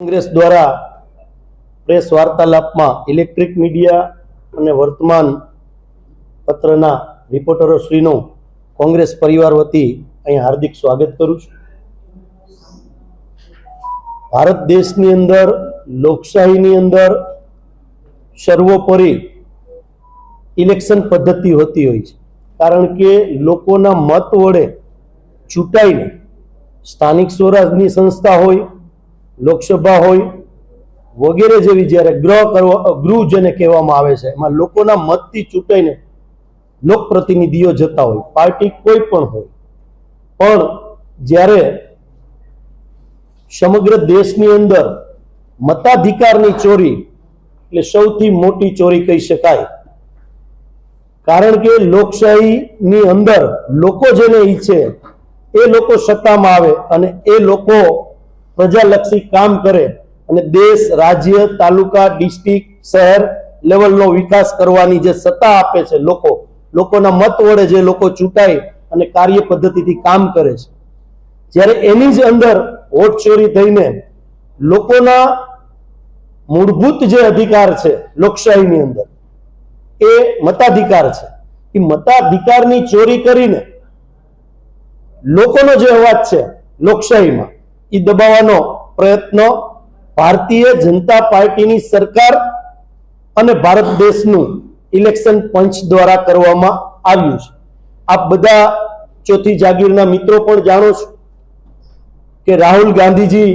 કોંગ્રેસ દ્વારા press વાર્તાલાપમાં electric media અને વર્તમાન પત્રના રિપોર્ટરો શ્રીનો કોંગ્રેસ પરિવાર વતી અહીં હાર્દિક સ્વાગત કરું છું. ભારત દેશની અંદર, લોકશાહીની અંદર સર્વોપરી ઇલેક્શન પદ્ધતિ હોતી હોય છે. કારણ કે લોકોના મત વડે ચૂંટાઈને સ્થાનિક સ્વરાજની સંસ્થા હોય લોકસભા હોય, વગેરે જેવી જ્યારે ગ્રહ કરવા, ગૃહ જેને કહેવામાં આવે છે, એમાં લોકોના મતથી ચૂંટાઈને લોકપ્રતિનિધિઓ જતા હોય, પાર્ટી કોઈ પણ હોય. પણ જ્યારે સમગ્ર દેશની અંદર મતાધિકારની ચોરી એટલે સૌથી મોટી ચોરી કહી શકાય. કારણ કે લોકશાહીની અંદર લોકો જેને ઈચ્છે, એ લોકો સત્તામાં આવે અને એ લોકો પ્રજાલક્ષી કામ કરે અને દેશ, રાજ્ય, તાલુકા, ડિસ્ટ્રિક્ટ, શહેર લેવલનો વિકાસ કરવાની જે સત્તા આપે છે લોકો, લોકોના મત વડે જે લોકો ચૂંટાય અને કાર્ય પદ્ધતિથી કામ કરે છે. જ્યારે એની જ અંદર વોટ ચોરી થઈને લોકોના મૂળભૂત જે અધિકાર છે લોકશાહીની અંદર, એ મતાધિકાર છે. એ મતાધિકારની ચોરી કરીને લોકોનો જે અવાજ છે લોકશાહીમાં એ દબાવવાનો પ્રયત્ન ભારતીય જનતા પાર્ટીની સરકાર અને ભારત દેશનું ઇલેક્શન પંચ દ્વારા કરવામાં આવ્યું છે. આપ બધા ચોથી જાગીરના મિત્રો પણ જાણો છો કે રાહુલ ગાંધીજી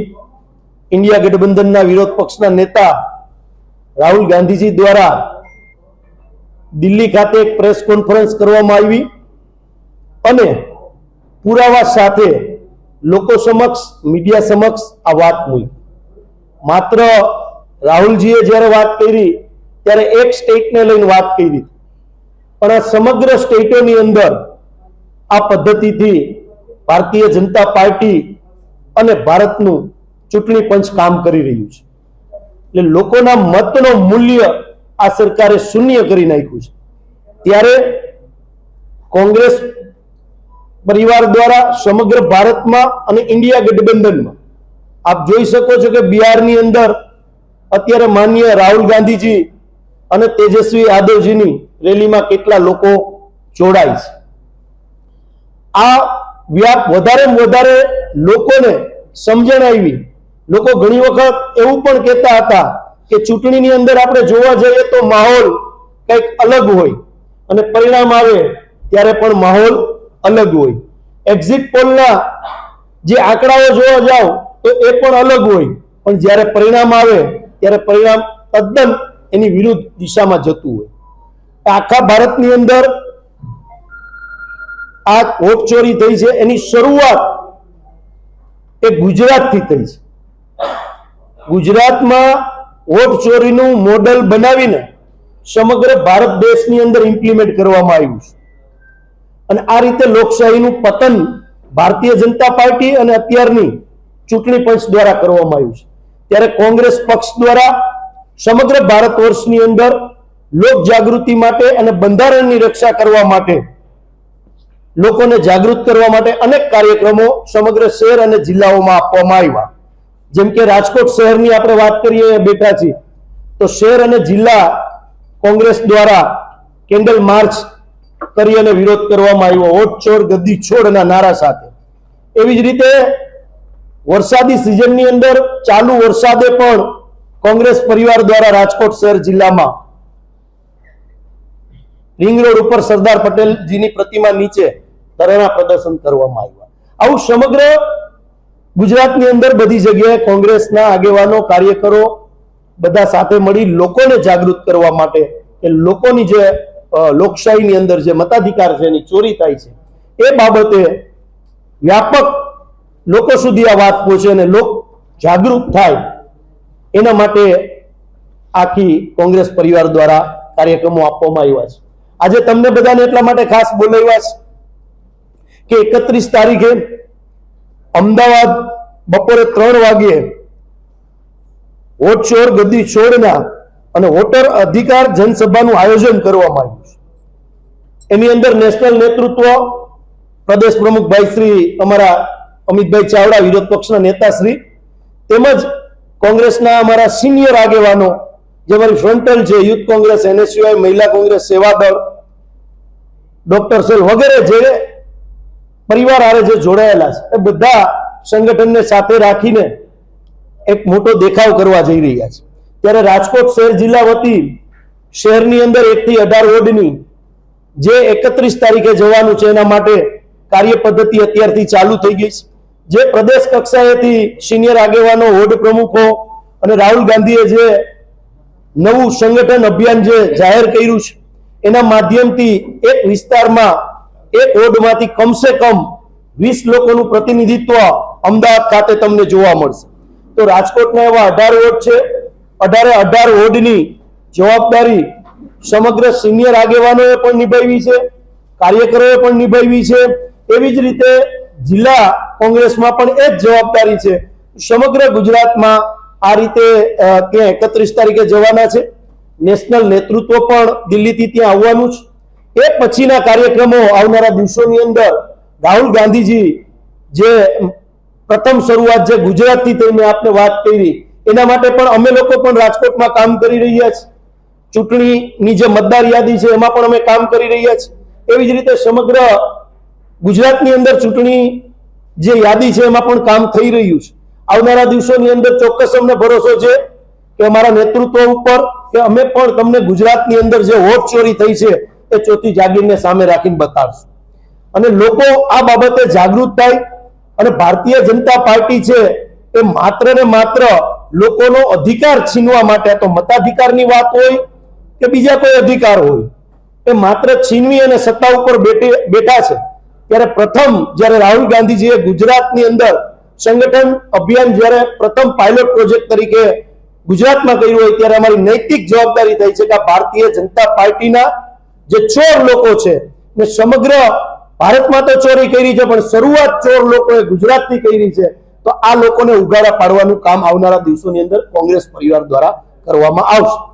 ઇન્ડિયા ગઠબંધનના વિરોધ પક્ષના નેતા રાહુલ ગાંધીજી દ્વારા દિલ્હી ખાતે એક પ્રેસ કોન્ફરન્સ કરવામાં આવી અને પુરાવા સાથે લોકો સમક્ષ, મીડિયા સમક્ષ આ વાત મૂકી માત્ર રાહુલજીએ જ્યારે વાત કરી, ત્યારે એક સ્ટેટને લઈને વાત કરી. પણ આ સમગ્ર સ્ટેટોની અંદર આ પદ્ધતિથી ભારતીય જનતા પાર્ટી અને ભારતનું ચૂંટણી પંચ કામ કરી રહ્યું છે. એટલે લોકોના મતનો મૂલ્ય આ સરકારે શૂન્ય કરી નાખ્યું છે. ત્યારે કોંગ્રેસ પરિવાર દ્વારા સમગ્ર ભારતમાં અને ઇન્ડિયા ગઠબંધનમાં. આપ જોઈ શકો છો કે બિહારની અંદર અત્યારે માન્ય રાહુલ ગાંધીજી અને તેજસ્વી યાદવજીની રેલીમાં કેટલા લોકો જોડાય છે. આ વ્યાપ વધારે વધારે લોકોને સમજણ આવી લોકો ઘણી વખત એવું પણ કહેતા હતા કે ચૂંટણીની અંદર આપણે જોવા જઈએ તો માહોલ કંઈક અલગ હોય અને પરિણામ આવે ત્યારે પણ માહોલ અલગ હોય. એક્ઝિટ પોલના જે આંકડાઓ જોવા જાઓ, તો એ પણ અલગ હોય. પણ જ્યારે પરિણામ આવે, ત્યારે પરિણામ તદ્દન એની વિરુદ્ધ દિશામાં જતું હોય. આખા ભારતની અંદર આ વોટ ચોરી થઈ છે. એની શરૂઆત એ ગુજરાતથી થઈ છે. ગુજરાતમાં વોટ ચોરીનું મોડલ બનાવીને સમગ્ર ભારત દેશની અંદર ઇમ્પ્લિમેન્ટ કરવામાં આવ્યું છે. અને આ રીતે લોકશાહીનું પતન ભારતીય જનતા પાર્ટી અને અત્યારની ચૂંટણી પંચ દ્વારા કરવામાં આવ્યું છે. ત્યારે કોંગ્રેસ પક્ષ દ્વારા સમગ્ર ભારત વર્ષની અંદર લોક જાગૃતિ માટે અને બંધારણની રક્ષા કરવા માટે, લોકોને જાગૃત કરવા માટે અનેક કાર્યક્રમો સમગ્ર શહેર અને જિલ્લાઓમાં આપવામાં આવ્યા. જેમ કે રાજકોટ શહેરની આપણે વાત કરીએ બેઠા છીએ. તો શહેર અને જિલ્લા કોંગ્રેસ દ્વારા કેન્ડલ માર્ચ કરી અને વિરોધ કરવામાં આવ્યો. ઓટ છોડ ગદ્દી છોડના નારા સાથે. એવી જ રીતે વરસાદી સિઝનની અંદર ચાલુ વરસાદે પણ કોંગ્રેસ પરિવાર દ્વારા રાજકોટ શહેર જિલ્લામાં રિંગ રોડ ઉપર સરદાર પટેલજીની પ્રતિમા નીચે ધરણા પ્રદર્શન કરવામાં આવ્યા. આવું સમગ્ર ગુજરાતની અંદર બધી જગ્યાએ કોંગ્રેસના આગેવાનો, કાર્યકરો બધા સાથે મળી લોકોને જાગૃત કરવા માટે કે લોકોની જે લોકશાહીની અંદર જે મતાધિકાર છે એની ચોરી થાય છે. એ બાબતે વ્યાપક લોકો સુધી આ વાત પહોંચે અને લોક જાગૃત થાય એના માટે આખી કોંગ્રેસ પરિવાર દ્વારા કાર્યક્રમો આપવામાં આવ્યા છે. આજે તમને બધાને એટલા માટે ખાસ બોલાવ્યા છે કે એકત્રીસ તારીખે અમદાવાદ બપોરે ત્રણ વાગ્યે હોટ ચોર ગદ્દી છોડના અને વોટર અધિકાર જનસભાનું આયોજન કરવામાં આવ્યું છે. એની અંદર નેશનલ નેતૃત્વ પ્રદેશ પ્રમુખ ભાઈ શ્રી અમારા અમિતભાઈ ચાવડા, વિરોધ પક્ષના નેતા શ્રી, તેમજ કોંગ્રેસના અમારા સિનિયર આગેવાનો, જે અમારી ફ્રન્ટલ છે યુથ કોંગ્રેસ એનએસયુઆઈ મહિલા કોંગ્રેસ, સેવા દળ, ડોક્ટર સેલ વગેરે જે પરિવાર હારે જે જોડાયેલા છે, એ બધા સંગઠનને સાથે રાખીને એક મોટો દેખાવ કરવા જઈ રહ્યા છે. ત્યારે રાજકોટ શહેર જિલ્લા વતી શહેરની અંદર એકથી અઢાર વોર્ડની જે એકત્રીસ તારીખે જવાનું છે એના માટે કાર્ય પદ્ધતિ અત્યારથી ચાલુ થઈ ગઈ છે. જે પ્રદેશ કક્ષાએથી સિનિયર આગેવાનો, વોર્ડ પ્રમુખો અને રાહુલ ગાંધીએ જે નવું સંગઠન અભિયાન જે જાહેર કર્યું છે, એના માધ્યમથી એક વિસ્તારમાં એક વોર્ડમાંથી કમસે કમ વીસ લોકોનું પ્રતિનિધિત્વ અમદાવાદ ખાતે તમને જોવા મળશે. તો રાજકોટના એવા અઢાર વોર્ડ છે. અઢારે અઢાર વોર્ડની જવાબદારી સમગ્ર સિનિયર આગેવાનોએ પણ નિભાવી છે, કાર્યકરોએ પણ નિભાવી છે. એવી જ રીતે જિલ્લા કોંગ્રેસમાં પણ એ જ જવાબદારી છે. સમગ્ર ગુજરાતમાં આ રીતે ત્યાં એકત્રીસ તારીખે જવાના છે. નેશનલ નેતૃત્વ પણ દિલ્હીથી ત્યાં આવવાનું છે. એ પછીના કાર્યક્રમો આવનારા દિવસોની અંદર રાહુલ ગાંધીજી જે પ્રથમ શરૂઆત જે ગુજરાતથી થઈને આપને વાત કરી એના માટે પણ અમે લોકો પણ રાજકોટમાં કામ કરી રહ્યા છીએ ચૂંટણીની જે મતદાર યાદી છે, એમાં પણ અમે કામ કરી રહ્યા છીએ એવી જ રીતે સમગ્ર ગુજરાતની અંદર ચૂંટણી જે યાદી છે, એમાં પણ કામ થઈ રહ્યું છે. આવનારા દિવસોની અંદર ચોક્કસ અમને ભરોસો છે કે અમારા નેતૃત્વ ઉપર કે અમે પણ તમને ગુજરાતની અંદર જે વોટ ચોરી થઈ છે, એ ચોથી જાગીરને સામે રાખીને બતાવશું. અને લોકો આ બાબતે જાગૃત થાય અને ભારતીય જનતા પાર્ટી છે, એ માત્ર ને માત્ર લોકોનો અધિકાર છીનવા માટે તો મતાધિકારની વાત હોય કે બીજા કોઈ અધિકાર હોય? એ માત્ર છીનવી અને સત્તા ઉપર બેઠા છે. ત્યારે પ્રથમ જ્યારે રાહુલ ગાંધીજીએ ગુજરાતની અંદર સંગઠન અભિયાન જ્યારે પ્રથમ પાયલોટ પ્રોજેક્ટ તરીકે ગુજરાતમાં કર્યું હોય ત્યારે અમારી નૈતિક જવાબદારી થઈ છે કે ભારતીય જનતા પાર્ટીના જે ચોર લોકો છે ને સમગ્ર ભારતમાં તો ચોરી કરી છે, પણ શરૂઆત ચોર લોકોએ ગુજરાતથી કરી છે. તો આ લોકોને ઉગાડા પાડવાનું કામ આવનારા દિવસોની અંદર કોંગ્રેસ પરિવાર દ્વારા કરવામાં આવશે.